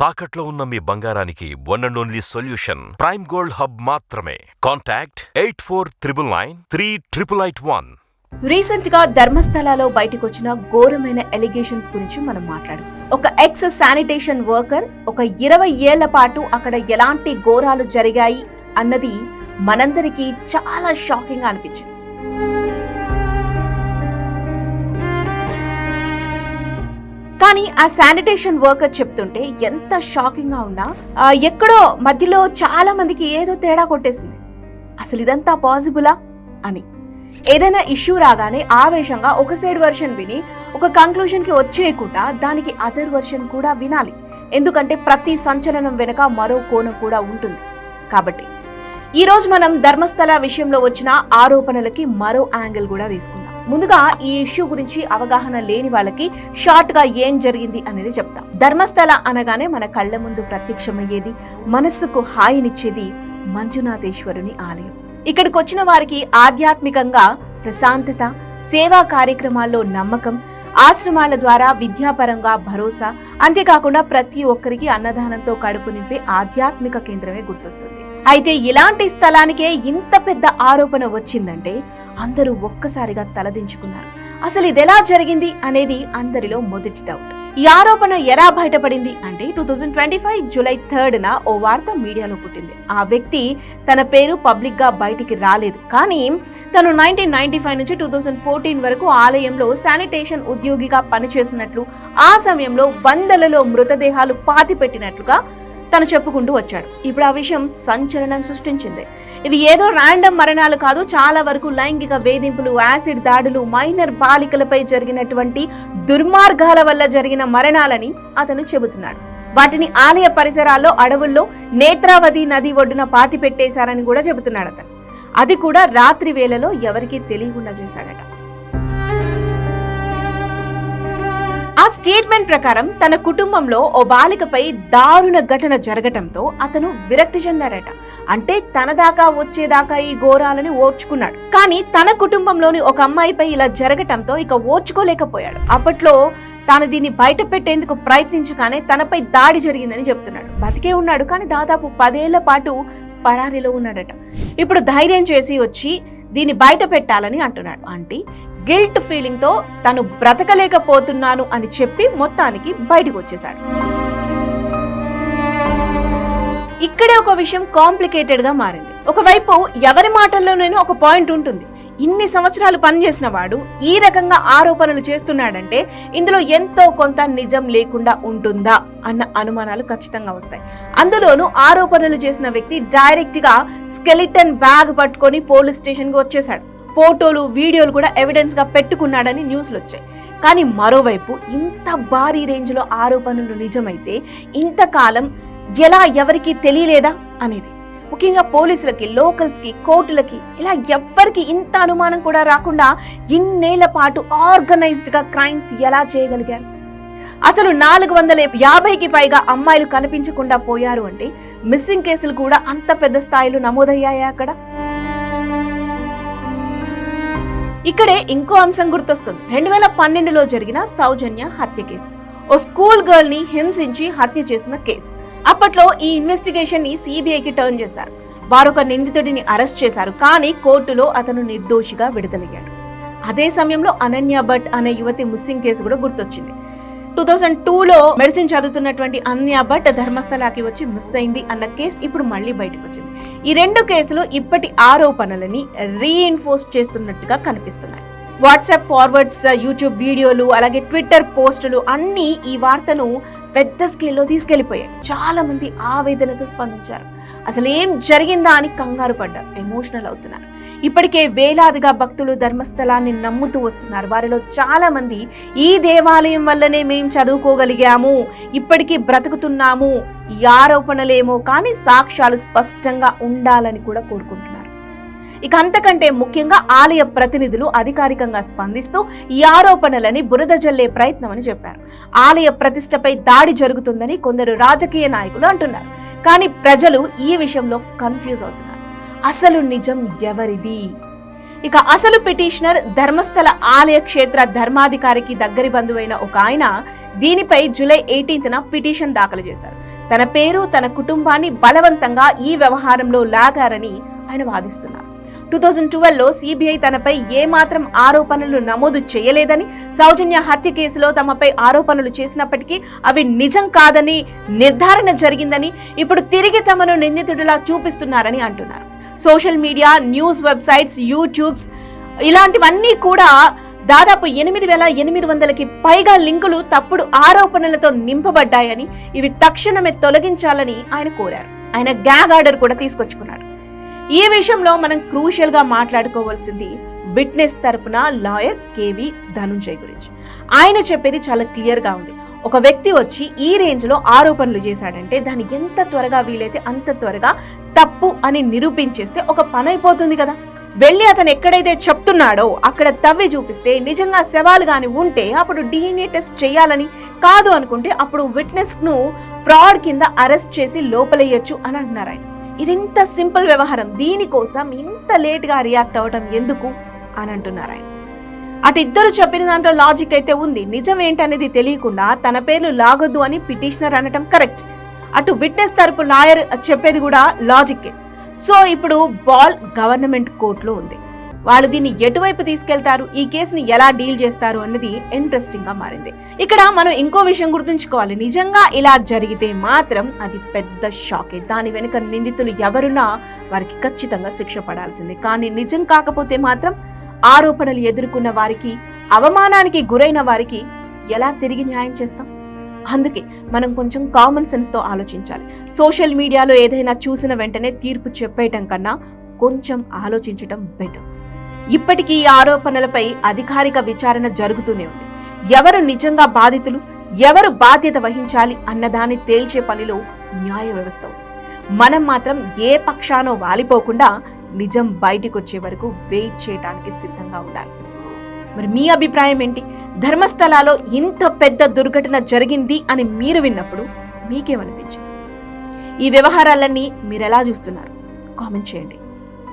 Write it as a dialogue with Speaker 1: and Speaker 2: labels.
Speaker 1: తాకట్లో ఉన్న మీ బంగారానికి one and only solution prime gold hub మాత్రమే. Contact eight four triple nine three triple eight one
Speaker 2: రీసెంట్గా ధర్మస్థలాలో బయటకు వచ్చిన ఘోరమైన ఎలిగేషన్స్ గురించి మనం మాట్లాడు ఒక ఎక్స్ శానిటేషన్ వర్కర్ ఒక ఇరవై ఏళ్ళ పాటు అక్కడ ఎలాంటి ఘోరాలు జరిగాయి అన్నది మనందరికీ చాలా షాకింగ్ అనిపించింది. కానీ ఆ శానిటేషన్ వర్కర్ చెప్తుంటే ఎంత షాకింగ్గా ఉన్నా ఎక్కడో మధ్యలో చాలా మందికి ఏదో తేడా కొట్టేసింది. అసలు ఇదంతా పాసిబులా అని. ఏదైనా ఇష్యూ రాగానే ఆవేశంగా ఒక సైడ్ వర్షన్ విని ఒక కంక్లూషన్కి వచ్చేయకుండా దానికి అదర్ వర్షన్ కూడా వినాలి. ఎందుకంటే ప్రతి సంచలనం వెనుక మరో కోణం కూడా ఉంటుంది. కాబట్టి ఈరోజు మనం ధర్మస్థల విషయంలో వచ్చిన ఆరోపణలకి మరో యాంగిల్ కూడా తీసుకుందాం. ముందుగా ఈ ఇష్యూ గురించి అవగాహన లేని వాళ్ళకి షార్ట్గా ఏం జరిగింది అనేది చెప్తాం. ధర్మస్థల అనగానే మన కళ్ళ ముందు ప్రత్యక్షమయ్యేది మనస్సుకు హాయినిచ్చేది మంజునాథేశ్వరుని ఆలయం. ఇక్కడికి వచ్చిన వారికి ఆధ్యాత్మికంగా ప్రశాంతత సేవా కార్యక్రమాల్లో నమ్మకం ఆశ్రమాల ద్వారా విద్యాపరంగా భరోసా అంతేకాకుండా ప్రతి ఒక్కరికి అన్నదానంతో కడుపు నింపే ఆధ్యాత్మిక కేంద్రమే గుర్తొస్తుంది. అయితే ఇలాంటి స్థలానికే ఇంత పెద్ద ఆరోపణ వచ్చిందంటే అందరూ ఒక్కసారిగా తలదించుకున్నారు. అసలు ఇదెలా జరిగింది అనేది అందరిలో మొదటి డౌట్ ఈ ఆరోపణ ఎలా బయటపడింది అంటే two thousand twenty five July థర్డ్న ఓ వార్త మీడియాలో పుట్టింది. ఆ వ్యక్తి తన పేరు పబ్లిక్గా బయటికి రాలేదు. కానీ తను నైన్టీన్ నైన్టీ ఫైవ్ నుంచి టూ థౌజండ్ ఫోర్టీన్ వరకు ఆలయంలో శానిటేషన్ ఉద్యోగిగా పనిచేసినట్లు ఆ సమయంలో వందలలో మృతదేహాలు పాతి పెట్టినట్లుగా తను చెప్పుకుంటూ వచ్చాడు. ఇప్పుడు ఆ విషయం సంచలనం సృష్టించింది. ఇవి ఏదో ర్యాండమ్ మరణాలు కాదు చాలా వరకు లైంగిక వేధింపులు యాసిడ్ దాడులు మైనర్ బాలికలపై జరిగినటువంటి దుర్మార్గాల వల్ల జరిగిన మరణాలని అతను చెబుతున్నాడు. వాటిని ఆలయ పరిసరాల్లో అడవుల్లో నేత్రావతి నది ఒడ్డున పాతి పెట్టేశారని కూడా చెబుతున్నాడు అతను. అది కూడా రాత్రి వేళలో ఎవరికీ తెలియకుండా చేశాడట. ఆ స్టేట్మెంట్ ప్రకారం తన కుటుంబంలో ఓ బాలికపై దారుణ ఘటన జరగటంతో అతను విరక్తి చెందాడట. అంటే తన దాకా వచ్చేదాకా ఈ ఘోరాలని ఓర్చుకున్నాడు. కానీ తన కుటుంబంలోని ఒక అమ్మాయిపై ఇలా జరగటంతో ఇక ఓర్చుకోలేకపోయాడు. అప్పట్లో తాను దీన్ని బయట పెట్టేందుకు ప్రయత్నించగానే తనపై దాడి జరిగిందని చెప్తున్నాడు. బతికే ఉన్నాడు కానీ దాదాపు పదేళ్ళ పాటు పరారీలో ఉన్నాడట. ఇప్పుడు ధైర్యం చేసి వచ్చి దీన్ని బయట పెట్టాలని అంటున్నాడు. ఆంటీ గిల్ట్ ఫీలింగ్తో తను బ్రతకలేకపోతున్నాను అని చెప్పి మొత్తానికి బయటకు వచ్చేశాడు. ఇక్కడే ఒక విషయం కాంప్లికేటెడ్గా మారింది. ఒకవైపు ఎవరి మాటల్లోనైనా ఒక పాయింట్ ఉంటుంది. ఇన్ని సంవత్సరాలు పనిచేసిన వాడు ఈ రకంగా ఆరోపణలు చేస్తున్నాడంటే ఇందులో ఎంతో కొంత నిజం లేకుండా ఉంటుందా అన్న అనుమానాలు ఖచ్చితంగా వస్తాయి. అందులోనూ ఆరోపణలు చేసిన వ్యక్తి డైరెక్ట్గా స్కెలిటన్ బ్యాగ్ పట్టుకొని పోలీస్ స్టేషన్కి వచ్చేసాడు ఫోటోలు వీడియోలు కూడా ఎవిడెన్స్గా పెట్టుకున్నాడని న్యూస్లు వచ్చాయి. కానీ మరోవైపు ఇంత భారీ రేంజ్లో ఆరోపణలు నిజమైతే ఇంతకాలం ఎలా ఎవరికి తెలియలేదా అనేది. ముఖ్యంగా పోలీసులకి లోకల్స్కి కోర్టులకి ఇలా ఎవ్వరికి ఇంత అనుమానం కూడా రాకుండా ఇన్నేళ్ళ పాటు ఆర్గనైజ్డ్గా క్రైమ్స్ ఎలా చేయగలిగారు? అసలు నాలుగు వందల యాభైకి పైగా అమ్మాయిలు కనిపించకుండా పోయారు అంటే మిస్సింగ్ కేసులు కూడా అంత పెద్ద స్థాయిలో నమోదయ్యాయా అక్కడ? ఇక్కడే ఇంకో అంశం గుర్తొస్తుంది. రెండు వేల పన్నెండులో జరిగిన సౌజన్య హత్య కేసు. ఓ స్కూల్ గర్ల్ని హింసించి హత్య చేసిన కేసు. అప్పట్లో ఈ ఇన్వెస్టిగేషన్ని సిబిఐకి టర్న్ చేశారు. వారు ఒక నిందితుడిని అరెస్ట్ చేశారు. కానీ కోర్టులో అతను నిర్దోషిగా విడుదలయ్యాడు. అదే సమయంలో అనన్య భట్ అనే యువతి మిస్సింగ్ కేసు కూడా గుర్తొచ్చింది. టూ థౌజండ్ టూలో మెడిసిన్ చదువుతున్నటువంటి అన్య భట్ ధర్మస్థలాకి వచ్చి మిస్ అయింది అన్న కేసు ఇప్పుడు మళ్ళీ బయటకు వచ్చింది. ఈ రెండు కేసులు ఇప్పటి ఆరోపణలని రీఇన్ఫోర్స్ చేస్తున్నట్టుగా కనిపిస్తున్నాయి. వాట్సాప్ ఫార్వర్డ్స్ యూట్యూబ్ వీడియోలు అలాగే ట్విట్టర్ పోస్టులు అన్నీ ఈ వార్తను పెద్ద స్కేల్లో తీసుకెళ్ళిపోయాయి చాలా మంది ఆవేదనతో స్పందించారు. అసలు ఏం జరిగిందా అని కంగారు పడ్డారు ఎమోషనల్ అవుతున్నారు. ఇప్పటికే వేలాదిగా భక్తులు ధర్మస్థలాన్ని నమ్ముతూ వస్తున్నారు. వారిలో చాలా మంది ఈ దేవాలయం వల్లనే మేము చదువుకోగలిగాము ఇప్పటికీ బ్రతుకుతున్నాము ఈ ఆరోపణలేమో కానీ సాక్ష్యాలు స్పష్టంగా ఉండాలని కూడా కోరుకుంటున్నారు. ఇక అంతకంటే ముఖ్యంగా ఆలయ ప్రతినిధులు అధికారికంగా స్పందిస్తూ ఈ ఆరోపణలని బురద జల్లే ప్రయత్నం అని చెప్పారు. ఆలయ ప్రతిష్టపై దాడి జరుగుతుందని కొందరు రాజకీయ నాయకులు అంటున్నారు. కానీ ప్రజలు ఈ విషయంలో కన్ఫ్యూజ్ అవుతున్నారు. అసలు నిజం ఎవరిది? ఇక అసలు పిటిషనర్ ధర్మస్థల ఆలయ క్షేత్ర ధర్మాధికారికి దగ్గరి బంధువైన ఒక ఆయన దీనిపై జూలై ఎయిటీన్త్న పిటిషన్ దాఖలు చేశారు. తన పేరు తన కుటుంబాన్ని బలవంతంగా ఈ వ్యవహారంలో లాగారని ఆయన వాదిస్తున్నారు. టూ థౌజండ్ ట్వెల్వ్లో సిబిఐ తనపై ఏమాత్రం ఆరోపణలు నమోదు చేయలేదని సౌజన్య హత్య కేసులో తమపై ఆరోపణలు చేసినప్పటికీ అవి నిజం కాదని నిర్ధారణ జరిగిందని ఇప్పుడు తిరిగి తమను నిందితుడిలా చూపిస్తున్నారని అంటున్నారు. Social media news websites YouTubes ఇలాంటివన్నీ కూడా దాదాపు ఎనిమిది వేల ఎనిమిది వందలకి పైగా లింకులు తప్పుడు ఆరోపణలతో నింపబడ్డాయని ఇవి తక్షణమే తొలగించాలని ఆయన కోరారు. ఆయన గ్యాగ్ ఆర్డర్ కూడా తీసుకొచ్చుకున్నాడు ఈ విషయంలో మనం క్రూషియల్గా మాట్లాడుకోవాల్సింది విట్నెస్ తరపున లాయర్ కేవి ధనుంజయ్ గురించి. ఆయన చెప్పేది చాలా క్లియర్గా ఉంది. ఒక వ్యక్తి వచ్చి ఈ రేంజ్లో ఆరోపణలు చేశాడంటే దాన్ని ఎంత త్వరగా వీలైతే అంత త్వరగా తప్పు అని నిరూపించేస్తే ఒక పని అయిపోతుంది కదా. వెళ్ళి అతను ఎక్కడైతే చెప్తున్నాడో అక్కడ తవ్వి చూపిస్తే నిజంగా శవాలు గాని ఉంటే అప్పుడు డిఎన్ఏ టెస్ట్ చేయాలని కాదు అనుకుంటే అప్పుడు విట్నెస్ను ఫ్రాడ్ కింద అరెస్ట్ చేసి లోపలేయచ్చు అని అంటున్నారు ఆయన. ఇది ఇంత సింపుల్ వ్యవహారం. దీనికోసం ఇంత లేట్గా రియాక్ట్ అవ్వటం ఎందుకు అని అంటున్నారు ఆయన. అటు ఇద్దరు చెప్పిన దాంట్లో లాజిక్ అయితే ఉంది. నిజం ఏంటనేది తెలియకుండా తన పేర్లు లాగొద్దు అని పిటిషనర్ అనటం కరెక్ట్ అటు విట్నెస్ తరపు లాయర్ చెప్పేది కూడా లాజిక్ సో ఇప్పుడు బాల్ గవర్నమెంట్ కోర్టులో ఉంది. వాళ్ళు దీన్ని ఎటువైపు తీసుకెళ్తారు? ఈ కేసుని ఎలా డీల్ చేస్తారు? అన్నది ఇంట్రెస్టింగ్గా మారింది. ఇక్కడ మనం ఇంకో విషయం గుర్తుంచుకోవాలి. నిజంగా ఇలా జరిగితే మాత్రం అది పెద్ద షాకే దాని వెనుక నిందితులు ఎవరున్నా వారికి ఖచ్చితంగా శిక్ష పడాల్సిందే. కానీ నిజం కాకపోతే మాత్రం ఆరోపణలు ఎదుర్కొన్న వారికి అవమానానికి గురైన వారికి ఎలా తిరిగి న్యాయం చేస్తాం? అందుకే మనం కొంచెం కామన్ సెన్స్తో ఆలోచించాలి. సోషల్ మీడియాలో ఏదైనా చూసిన వెంటనే తీర్పు చెప్పేయటం కన్నా కొంచెం ఆలోచించటం బెటర్ ఇప్పటికీ ఈ ఆరోపణలపై అధికారిక విచారణ జరుగుతూనే ఉంది. ఎవరు నిజంగా బాధితులు ఎవరు బాధ్యత వహించాలి అన్నదాన్ని తేల్చే పనిలో న్యాయ వ్యవస్థ ఉంది. మనం మాత్రం ఏ పక్షానో వాలిపోకుండా నిజం బయటికి వచ్చే వరకు వెయిట్ చేయడానికి సిద్ధంగా ఉండాలి. మరి మీ అభిప్రాయం ఏంటి? ధర్మస్థలాలో ఇంత పెద్ద దుర్ఘటన జరిగింది అని మీరు విన్నప్పుడు మీకేమనిపించింది? ఈ వ్యవహారాలన్నీ మీరు ఎలా చూస్తున్నారు? కామెంట్ చేయండి.